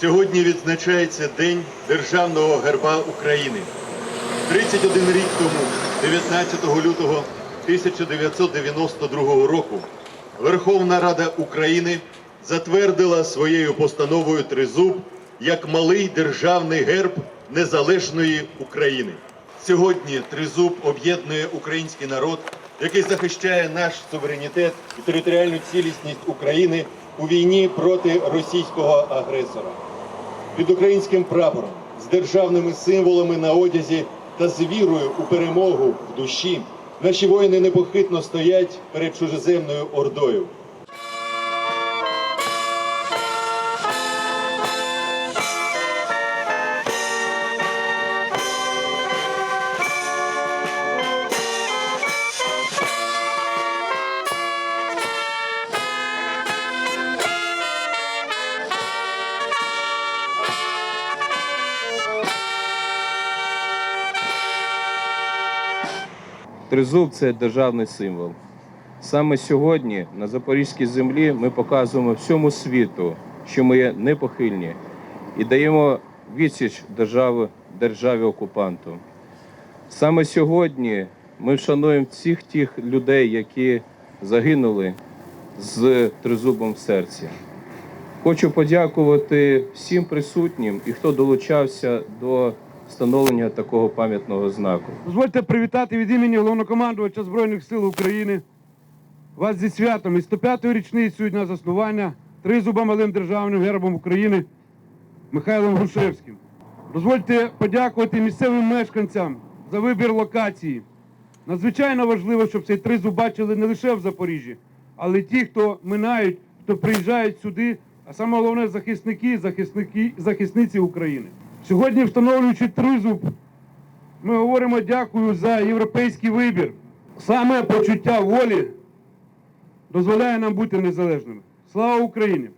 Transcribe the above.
Сьогодні відзначається День Державного герба України. 31 рік тому, 19 лютого 1992 року, Верховна Рада України затвердила своєю постановою Тризуб як малий державний герб незалежної України. Сьогодні Тризуб об'єднує український народ, який захищає наш суверенітет і територіальну цілісність України у війні проти російського агресора під українським прапором, з державними символами на одязі та з вірою у перемогу в душі, наші воїни непохитно стоять перед чужеземною ордою. Тризуб це державний символ. Саме сьогодні на Запорізькій землі ми показуємо всьому світу, що ми є непохильні і даємо відсіч держави, державі окупанту. Саме сьогодні ми вшануємо всіх тих людей, які загинули з тризубом в серці. Хочу подякувати всім присутнім і хто долучався до встановлення такого пам'ятного знаку. Дозвольте привітати від імені головнокомандувача Збройних сил України вас зі святом і 105-ї річницею дня заснування тризуба малим державним гербом України Михайлом Грушевським. Дозвольте подякувати місцевим мешканцям за вибір локації. Надзвичайно важливо, щоб цей тризуб бачили не лише в Запоріжжі, але й ті, хто минають, хто приїжджають сюди, а саме головне захисники, захисники, захисниці України. Сьогодні, встановлюючи тризуб, ми говоримо дякую за європейський вибір. Саме почуття волі дозволяє нам бути незалежними. Слава Україні!